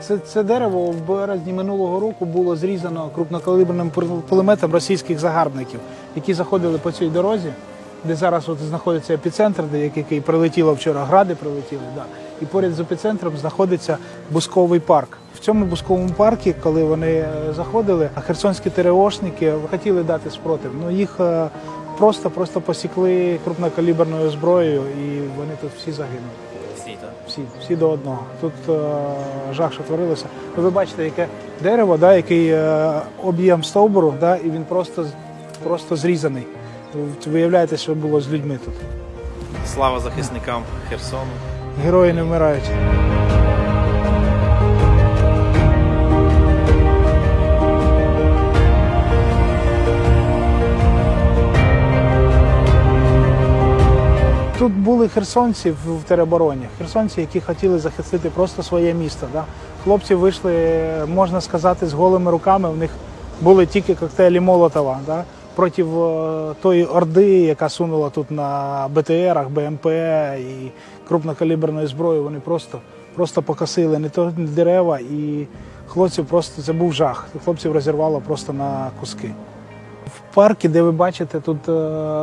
Це, це дерево в березні минулого року було зрізано крупнокаліберним пулеметом російських загарбників, які заходили по цій дорозі, де зараз от знаходиться епіцентр, де як- який прилетіло вчора, гради прилетіли. Да. І поряд з епіцентром знаходиться бусковий парк. В цьому бусковому парку, коли вони е, заходили, херсонські ТРОшники хотіли дати спротив. Ну їх е, просто просто посікли крупнокаліберною зброєю, і вони тут всі загинули. Всі, так? Всі, всі до одного. Тут е, жах, що творилося. Ну, Ви бачите, яке дерево, да, який е, об'єм стовбуру, да, і він просто, просто зрізаний. Виявляєте, що було з людьми тут. Слава захисникам Херсону. Герої не вмирають. Тут були херсонці в теробороні, херсонці, які хотіли захистити просто своє місто. Да? Хлопці вийшли, можна сказати, з голими руками. У них були тільки коктейлі Молотова да? проти е, тої орди, яка сунула тут на БТРах, БМП і крупнокаліберної зброї. Вони просто, просто покосили не то дерева, і хлопців просто це був жах. Хлопців розірвало просто на куски. В парку, де ви бачите, тут е,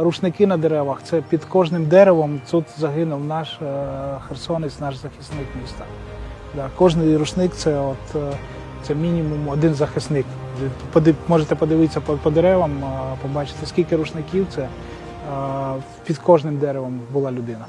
рушники на деревах, це під кожним деревом тут загинув наш е, херсонець, наш захисник міста. Кожний рушник це от е, це мінімум один захисник. Можете подивитися по, по деревам, побачити, скільки рушників це під кожним деревом була людина.